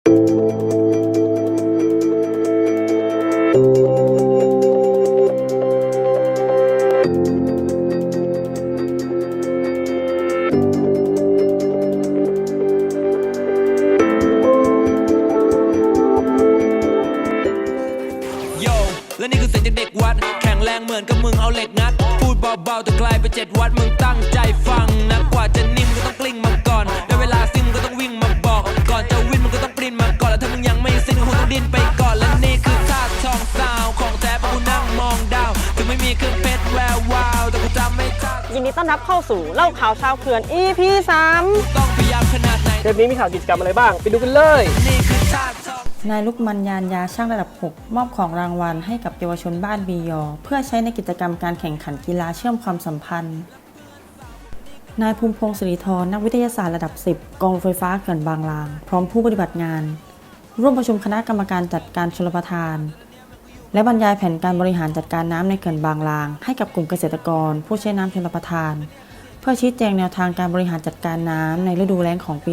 โยและนี่คือเสียงจากเด็กวัด แข็งแรงเหมือนกับมึงเอาเหล็กงัด พูดเบาๆแต่กลายเป็นเจ็ดวัดมึงตั้งใจฟัง ต้อนรับเข้าสู่เล่าข่าวชาวเขื่อน EP ต้องพยายามขนาดไหนเทปนี้มีข่าวกิจกรรมอะไรบ้าง ไปดูกันเลยนี่คือท่าทองนายลุกมันยานยาช่างระดับ 6 มอบของรางวัลให้กับเยาวชนบ้านบียอ เพื่อใช้ในกิจกรรมการแข่งขันกีฬาเชื่อมความสัมพันธ์ นายภูมิพงศ์สิริธรนักวิทยาศาสตร์ระดับ 10 กองไฟฟ้าเขื่อนบางลาง พร้อมผู้ปฏิบัติงาน ร่วมประชุมคณะกรรมการจัดการชลประทาน และบรรยายแผนการบริหารจัดการน้ำในเขื่อนบางลาง ให้กับกลุ่มเกษตรกร ผู้ใช้น้ำชลประทาน เพื่อชี้แจงแนวทางการบริหารจัดการน้ำในฤดูแล้งของปี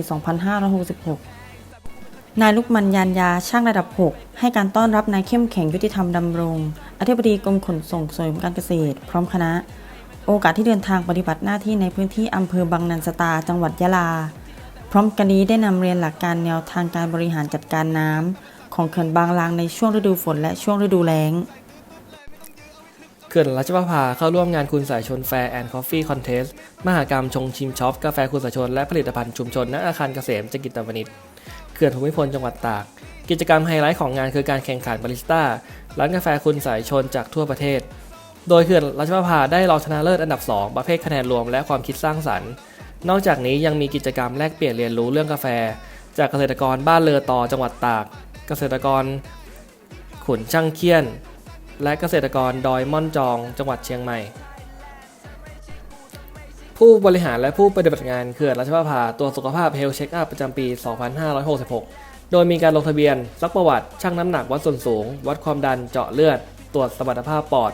2566 นายลุกมันยานยาช่างระดับ 6 ให้การต้อนรับนายเข้มแข็งยุติธรรมดำรง อธิบดีกรมขนส่งเสริมการเกษตร พร้อมคณะ โอกาสที่เดินทางปฏิบัติหน้าที่ในพื้นที่อำเภอบางนันสตา จังหวัดยะลา พร้อมกันนี้ได้นำเรียนหลักการแนวทางการบริหารจัดการน้ำ ของเขื่อนบางลางในช่วงฤดูฝนและช่วงฤดูแล้งเขื่อนรัชประภาเข้าร่วมงานคุณสายชนแฟร์แอนด์คอฟฟี่คอนเทสมหากรรมชงชิมช็อปกาแฟคุณสายชนและผลิตภัณฑ์ชุมชนณอาคารเกษมจกิตวณิชเขื่อนภูมิพลจังหวัดตาก กิจกรรมไฮไลท์ของงานคือการแข่งขันบาริสต้า ร้านกาแฟคุณสายชนจากทั่วประเทศ โดยเขื่อนรัชประภาได้รองชนะเลิศอันดับ 2 ประเภทคะแนนรวมและความคิดสร้างสรรค์ นอกจากนี้ยังมีกิจกรรมแลกเปลี่ยนเรียนรู้เรื่องกาแฟ จากเกษตรกรบ้านเลอตอจังหวัดตาก เกษตรกรขุนช่างเคียน และเกษตรกรดอยม่อนจองจังหวัดเชียงใหม่ ผู้บริหารและผู้ปฏิบัติงานเขื่อนราชประภาตรวจสุขภาพเฮลเช็คอัพประจำปี 2566 โดยมีการลงทะเบียนซักประวัติชั่งน้ำหนักวัดส่วนสูง วัดความดันเจาะเลือด ตรวจสมรรถภาพปอด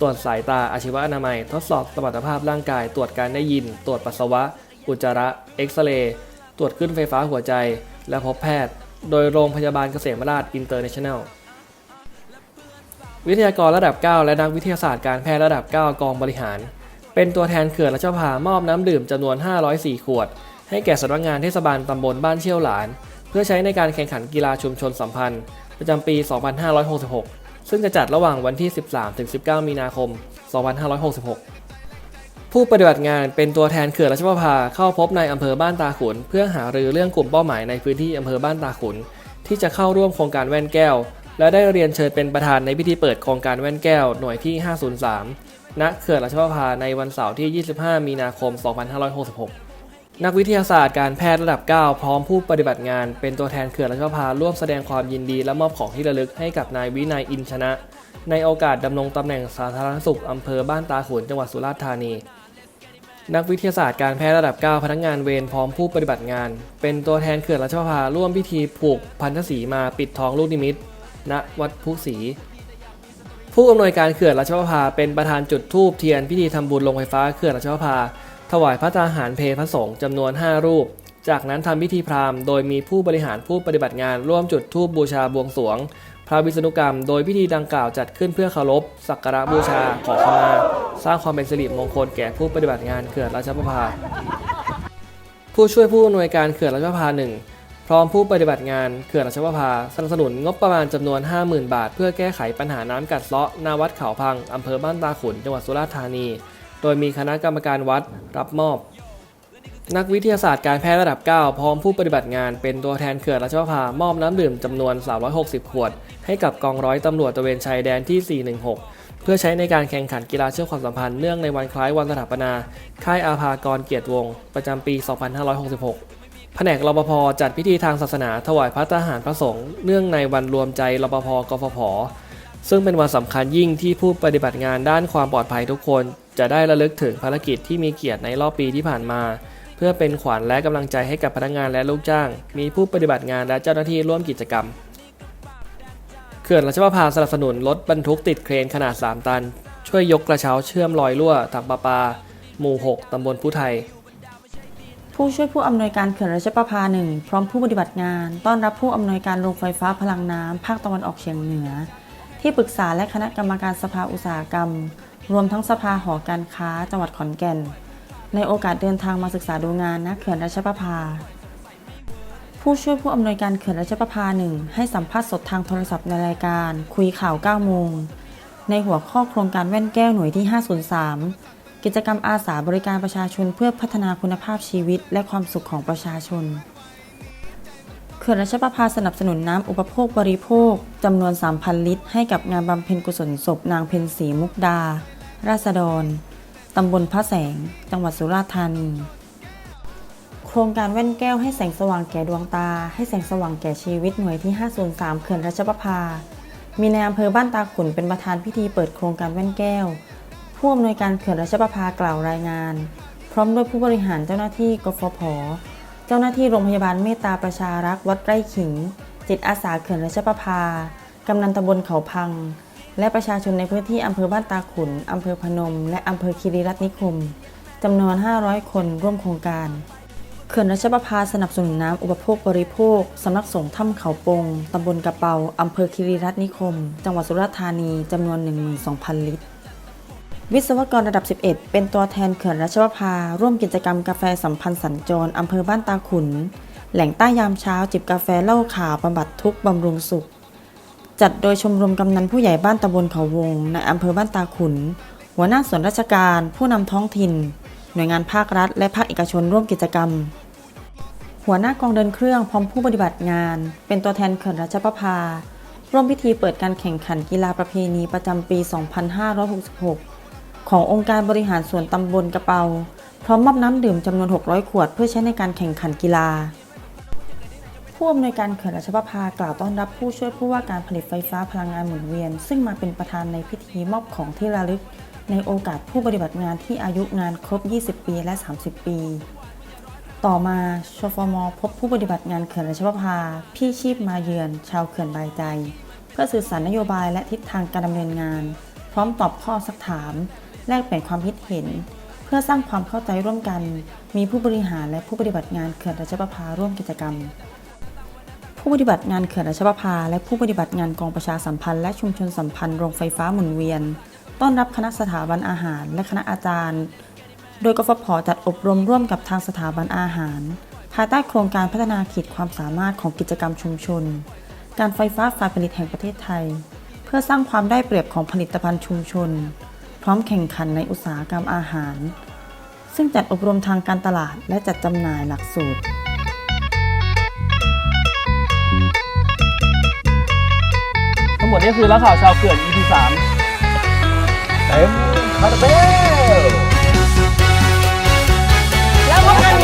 ตรวจสายตาอาชีวะอนามัย ทดสอบสมรรถภาพร่างกาย ตรวจการได้ยิน ตรวจปัสสาวะ อุจจาระเอ็กซเรย์ตรวจขึ้นไฟฟ้าหัวใจ และพบแพทย์ โดยโรงพยาบาลเกษมราชอินเตอร์เนชั่นแนล วิทยากรระดับ 9 และนักวิทยาศาสตร์การแพทย์ระดับ 9 กองบริหาร เป็นตัวแทนเขื่อนราชประภามอบน้ำดื่มจำนวน 504 ขวด ให้แก่สำนักงานเทศบาลตำบลบ้านเชี่ยวหลาน เพื่อใช้ในการแข่งขันกีฬาชุมชนสัมพันธ์ ประจำปี 2566 ซึ่งจะจัดระหว่างวันที่ 13-19 มีนาคม 2566 ผู้ปฏิบัติงานเป็นตัวแทนเขื่อนราชประภาเข้าพบในอำเภอบ้านตาขุน เพื่อหารือเรื่องกลุ่มเป้าหมายในพื้นที่อำเภอบ้านตาขุน ที่จะเข้าร่วมโครงการแว่นแก้ว และได้เรียนเชิญเป็นประธานในพิธีเปิดโครงการแว่นแก้วหน่วยที่ 503 ณ เขื่อนราชประภาในวันเสาร์ที่ 25 มีนาคม 2566นักวิทยาศาสตร์การแพทย์ระดับ 9 พร้อมผู้ปฏิบัติงาน เป็นตัวแทนเขื่อนราชประภาร่วมแสดงความยินดีและมอบของที่ระลึกให้กับนายวินัยอินชนะ ในโอกาสดำรงตำแหน่งสาธารณสุขอำเภอบ้านตาขุนจังหวัดสุราษฎร์ธานี นักวิทยาศาสตร์การแพทย์ระดับ 9 พนักงานเวรพร้อมผู้ปฏิบัติงาน เป็นตัวแทนเขื่อนราชประภาร่วมพิธีผูกพันธสีมาปิดทองลูกนิมิตณวัดพุศรีผู้อำนวยการเขื่อนราชประภาเป็นประธานจุดธูปเทียนพิธีทำบุญลงไฟฟ้าเขื่อนราชประภาถวายพระตาหารเพลพระสงฆ์จำนวน 5 รูป จากนั้นทำพิธีพราหมณ์โดยมีผู้บริหารผู้ปฏิบัติงานร่วมจุดธูปบูชาบวงสรวง พระวิษณุกรรม โดยพิธีดังกล่าวจัดขึ้นเพื่อเคารพสักการะบูชาขอขมา สร้างความเป็นสิริมงคลแก่ผู้ปฏิบัติงานเขื่อนราชประภา ผู้ช่วยผู้อำนวยการเขื่อนราชประภาหนึ่งพร้อมผู้ปฏิบัติงานเขื่อนราชประภาสนับสนุนงบประมาณจำนวน 50,000 บาท เพื่อแก้ไขปัญหาน้ำกัดเซาะนาวัดเขาพังอำเภอบ้านตาขุนจังหวัดสุราษฎร์ธานี โดยมีคณะกรรมการวัดรับมอบ นักวิทยาศาสตร์การแพทย์ระดับ 9 พร้อมผู้ปฏิบัติงานเป็นตัวแทนเขื่อนราชประภามอบน้ำดื่มจำนวน 360 ขวด ให้กับกองร้อยตำรวจตะเวนชายแดนที่ 416 เพื่อใช้ในการแข่งขันกีฬาเชื่อมความสัมพันธ์เนื่องในวันคล้ายวันสถาปนา ค่ายอาภากรเกียรติวงศ์ประจำปี 2566แผนกรปภจัดพิธีทางศาสนาถวายพระทหารพระสงฆ์เนื่องในวันรวมใจรปภกฟผ ซึ่งเป็นวันสำคัญยิ่งที่ผู้ปฏิบัติงานด้านความปลอดภัยทุกคน จะได้ระลึกถึงภารกิจที่มีเกียรติในรอบปีที่ผ่านมา เพื่อเป็นขวัญและกำลังใจให้กับพนักงานและลูกจ้าง มีผู้ปฏิบัติงานและเจ้าหน้าที่ร่วมกิจกรรม เขื่อนราชประภาสนับสนุนรถบรรทุกติดเครนขนาด 3 ตัน ช่วยยกกระเช้าเชื่อมรอยรั่วทางประปา หมู่ 6 ตำบลพุไทย ผู้ช่วยผู้อำนวยการเขื่อนราชประภาหนึ่งพร้อมผู้ปฏิบัติงาน ต้อนรับผู้อำนวยการโรงไฟฟ้าพลังน้ำภาคตะวันออกเฉียงเหนือ ที่ปรึกษาและคณะกรรมการสภาอุตสาหกรรม รวมทั้งสภาหอการค้าจังหวัดขอนแก่น ในโอกาสเดินทางมาศึกษาดูงานณเขื่อนราชประภา ผู้ช่วยผู้อำนวยการเขื่อนราชประภาหนึ่งให้สัมภาษณ์สดทางโทรศัพท์ในรายการคุยข่าว9โมงในหัวข้อโครงการแว่นแก้วหน่วยที่ 503 กิจกรรมอาสาบริการประชาชนเพื่อพัฒนาคุณภาพชีวิต และความสุขของประชาชน เขื่อนราชประภาสนับสนุนน้ำอุปโภคบริโภคจำนวน 3,000 ลิตร ให้กับงานบำเพ็ญกุศลศพนางเพ็ญศรีมุกดา ราษฎร ตำบลพระแสง จังหวัดสุราษฎร์ธานี โครงการแว่นแก้วให้แสงสว่างแก่ดวงตา ให้แสงสว่างแก่ชีวิตหน่วยที่ 503 เขื่อนราชประภา มีในอำเภอบ้านตาขุนเป็นประธานพิธีเปิดโครงการแว่นแก้ว ผู้อำนวยการเขื่อนราชประภากล่าวรายงาน พร้อมด้วยผู้บริหารเจ้าหน้าที่กฟผ เจ้าหน้าที่โรงพยาบาลเมตตาประชารักษ์วัดไร่ขิง จิตอาสาเขื่อนราชประภากำนันตำบลเขาพัง และประชาชนในพื้นที่อำเภอบ้านตาขุนอำเภอพนม และอำเภอคีรีรัตน์นิคมจำนวน 500 คนร่วมโครงการเขื่อนราชประภาสนับสนุนน้ำอุปโภคบริโภค สำนักสงฆ์ถ้ำเขาปง ตำบลกระเปาอำเภอคีรีรัตน์นิคม จังหวัดสุราษฎร์ธานี จำนวน 12,000 ลิตร วิศวกรระดับ 11 เป็นตัวแทนเขื่อนราชประภา ร่วมกิจกรรมกาแฟสัมพันธ์สัญจรอำเภอบ้านตาขุน แหล่งใต้ยามเช้าจิบกาแฟเล่าข่าวบำบัดทุกข์บำรุงสุข จัดโดยชมรมกำนันผู้ใหญ่บ้านตำบลเขาวง ในอำเภอบ้านตาขุน หัวหน้าส่วนราชการ ผู้นำท้องถิ่น หน่วยงานภาครัฐ และภาคเอกชนร่วมกิจกรรม หัวหน้ากองเดินเครื่องพร้อมผู้ปฏิบัติงาน เป็นตัวแทนเขื่อนราชประภา ร่วมพิธีเปิดการแข่งขันกีฬาประเพณีประจำปี 2566 ขององค์การบริหารส่วนตำบลกระเปา พร้อมมอบน้ำดื่มจำนวน 600 ขวด เพื่อใช้ในการแข่งขันกีฬา ผู้อำนวยการเขื่อนราชประภากล่าวต้อนรับผู้ช่วยผู้ว่าการผลิตไฟฟ้าพลังงานหมุนเวียน ซึ่งมาเป็นประธานในพิธีมอบของที่ระลึก ในโอกาสผู้ปฏิบัติงานที่อายุงานครบ 20 ปีและ 30 ปี ต่อมาชฟมพบผู้ปฏิบัติงานเขื่อนราชประภา พี่ชีพมาเยือน ชาวเขื่อนบายใจ เพื่อสื่อสารนโยบายและทิศทางการดำเนินงาน พร้อมตอบข้อสักถาม แลกเปลี่ยนความคิดเห็น เพื่อสร้างความเข้าใจร่วมกัน มีผู้บริหารและผู้ปฏิบัติงานเขื่อนราชประภาร่วมกิจกรรม ผู้ปฏิบัติงานเขื่อนราชประภา และผู้ปฏิบัติงานกองประชาสัมพันธ์และชุมชนสัมพันธ์โรงไฟฟ้าหมุนเวียน ต้อนรับคณะสถาบันอาหาร และคณะอาจารย์ โดยกฟผจัดอบรมร่วมกับทางสถาบันอาหาร ภายใต้โครงการพัฒนาขีดความสามารถของกิจกรรมชุมชน การไฟฟ้าฝ่ายผลิตแห่งประเทศไทย เพื่อสร้างความได้เปรียบของผลิตภัณฑ์ชุมชน พร้อมแข่งขันในอุตสาหกรรมอาหาร ซึ่งจัดอบรมทางการตลาดและจัดจำหน่ายหลักสูตร ดนี่คือแล้วข่าวชาวเขื่อน EP สามเต็มคาราเบล แล้วพบกัน